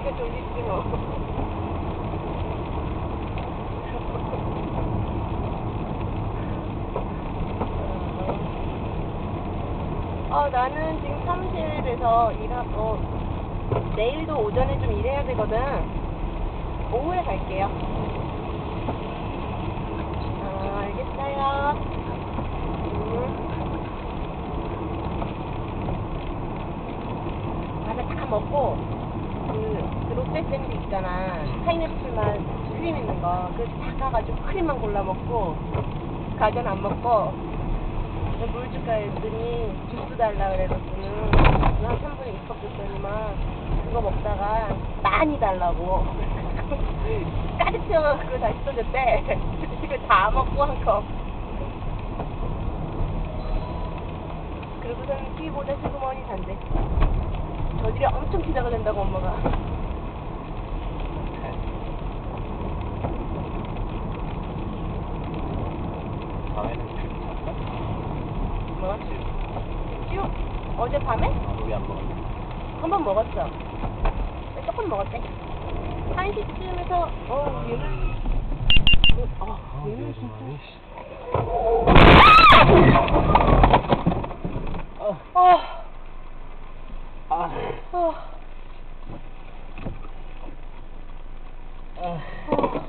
지가 졸리지 뭐. 어, 나는 지금 사무실에서 일하고 내일도 오전에 좀 일해야 되거든. 오후에 갈게요. 어, 알겠어요. 음. 밥을 다 먹고 그, 그 롯데 샌드 있잖아. 파인애플만 크림 있는 거. 그거 다 까가지고 크림만 골라 먹고 가전 안 먹고 물 줄까 했더니 주스 달라 그래가지고는 한 3분에 2컵 줬더니만 그거 먹다가 많이 달라고. 가득 채워갖고 다시 또 줬대 이거 다 먹고 한컵 그러고선 피보다 시그머니 잔대. 저들이 엄청 기다가 된다고 엄마가. 샀어? 한번 하지. 쭉 어젯밤에? 아, 우리 안 먹었어. 한 번 먹었어. 조금 먹었대. 한 시쯤에서 어 아, 얘는 어, 어 얘는 진짜. 어. 어. 아. 어. 아. 어.